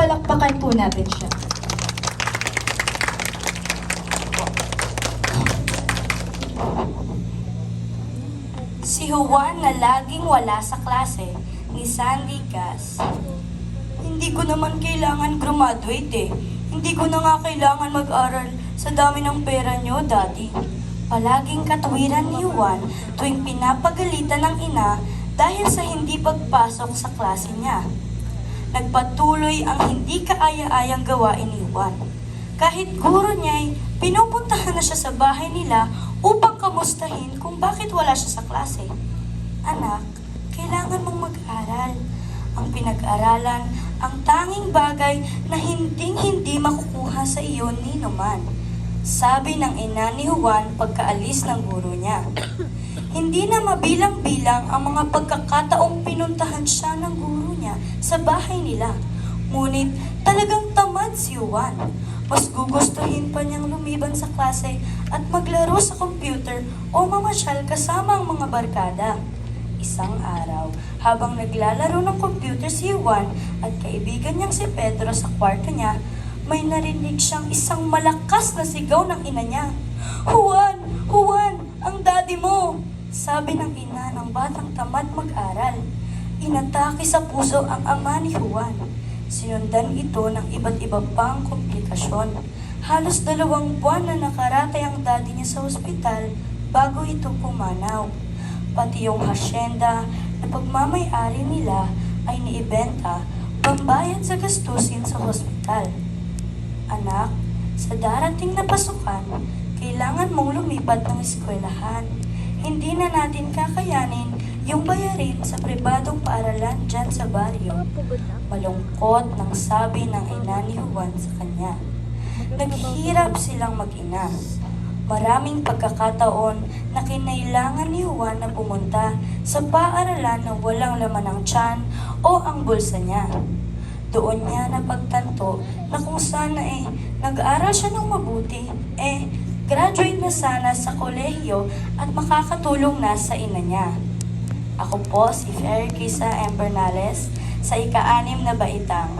Palakpakan po natin siya. Si Juan na laging wala sa klase ni Sandy Gas. Hindi ko naman kailangan graduate eh. Hindi ko na nga kailangan mag-aral sa dami ng pera niyo, Daddy. Palaging katwiran ni Juan tuwing pinapagalitan ng ina dahil sa hindi pagpasok sa klase niya. Nagpatuloy ang hindi kaaya-ayang gawain ni Juan. Kahit guro niya'y pinupuntahan na siya sa bahay nila upang kamustahin kung bakit wala siya sa klase. Anak, kailangan mong mag-aral. Ang pinag-aralan, ang tanging bagay na hinding-hindi makukuha sa iyo ni man. Sabi ng ina ni Juan pagkaalis ng guro niya. Hindi na mabilang-bilang ang mga pagkakataong pinuntahan siya ng guro sa bahay nila. Ngunit talagang tamad si Juan. Mas gugustuhin pa niyang lumiban sa klase at maglaro sa computer o mamasyal kasama ang mga barkada. Isang araw, habang naglalaro ng computer si Juan at kaibigan niyang si Pedro sa kwarto niya, may narinig siyang isang malakas na sigaw ng ina niya. Juan! Juan! Ang daddy mo! Sabi ng ina ng batang tamad mag-aral. Inatake sa puso ang ama ni Juan. Sinundan ito ng iba't iba pang komplikasyon. Halos dalawang buwan na nakaratay ang daddy niya sa ospital bago ito pumanaw. Pati yung hasyenda na pagmamayari nila ay niibenta pambayad sa gastusin sa ospital. Anak, sa darating na pasukan, kailangan mong lumipat ng eskwelahan. Hindi na natin kakayanin yung bayarin sa pribadong paaralan dyan sa baryo. Malungkot nang sabi ng ina ni Juan sa kanya. Naghihirap silang mag-ina. Maraming pagkakataon na kinailangan ni Juan na pumunta sa paaralan na walang laman ng tiyan o ang bulsa niya. Doon niya napagtanto na kung sana eh nag-aaral siya ng mabuti, eh graduate na sana sa kolehiyo at makakatulong na sa ina niya. Ako po si Ferry Kisa M. Bernales sa ika-anim na baitang